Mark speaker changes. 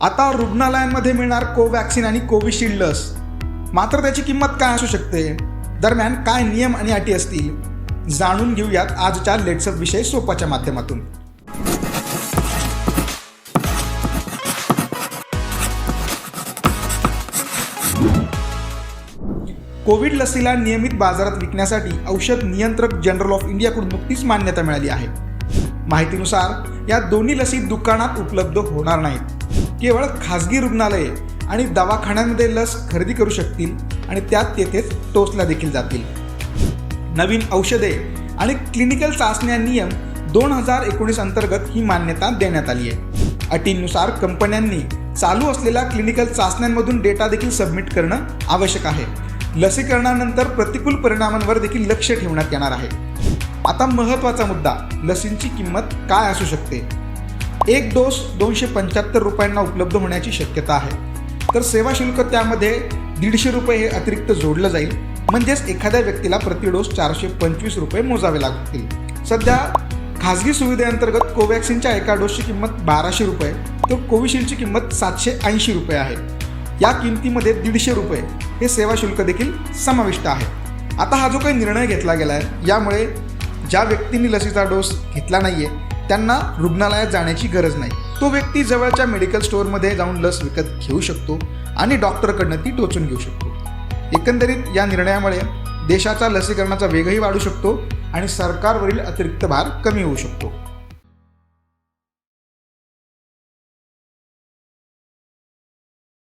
Speaker 1: आता रुग्णालयांमध्ये मिळणार कोवॅक्सिन आणि कोविशिल्ड लस. मात्र त्याची किंमत काय असू शकते? दरम्यान काय नियम आणि अटी असतील? जाणून घेऊयात आजच्या लेट्सअप विषय सोपाच्या माध्यमातून. कोविड लसीला नियमित बाजारात विकण्यासाठी औषध नियंत्रक जनरल ऑफ इंडियाकडून नुकतीच मान्यता मिळाली आहे. माहितीनुसार या दोन्ही लसी दुकानात उपलब्ध होणार नाहीत. केवळ खाजगी रुग्णालये आणि दवाखान्यांमध्ये लस खरेदी करू शकतील आणि त्यात तेथेच टोचल्या देखील जातील. नवीन औषधे आणि क्लिनिकल चाचण्या नियम दोन हजार एकोणीस अंतर्गत ही मान्यता देण्यात आली आहे अटींनुसार कंपन्यांनी चालू असलेल्या क्लिनिकल चाचण्यांमधून डेटा देखील सबमिट करणं आवश्यक आहे. लसीकरणानंतर प्रतिकूल परिणामांवर देखील लक्ष ठेवण्यात येणार आहे. आता महत्त्वाचा मुद्दा लसींची किंमत काय असू शकते? एक डोस दोनशे पंच्याहत्तर रुपयांना उपलब्ध होण्याची शक्यता आहे. तर सेवा शुल्क त्यामध्ये दीडशे रुपये हे अतिरिक्त जोडलं जाईल. म्हणजेच एखाद्या व्यक्तीला प्रति डोस चारशे पंचवीस रुपये मोजावे लागतील. सध्या खाजगी सुविधेअंतर्गत कोवॅक्सिनच्या एका डोसची किंमत बाराशे रुपये तर कोविशिल्डची किंमत सातशे ऐंशी रुपये आहे. या किमतीमध्ये दीडशे रुपये हे सेवा शुल्क देखील समाविष्ट आहे. आता हा जो काही निर्णय घेतला गेला आहे यामुळे ज्या व्यक्तींनी लसीचा डोस घेतला नाहीये त्यांना रुग्णालयात जाण्याची गरज नाही. तो व्यक्ती जवळच्या मेडिकल स्टोअरमध्ये जाऊन लस विकत घेऊ शकतो आणि डॉक्टरकडनं ती टोचून घेऊ शकतो. एकंदरीत या निर्णयामुळे देशाचा लसीकरणाचा वेगही वाढू शकतो आणि सरकारवरील अतिरिक्त भार कमी होऊ शकतो.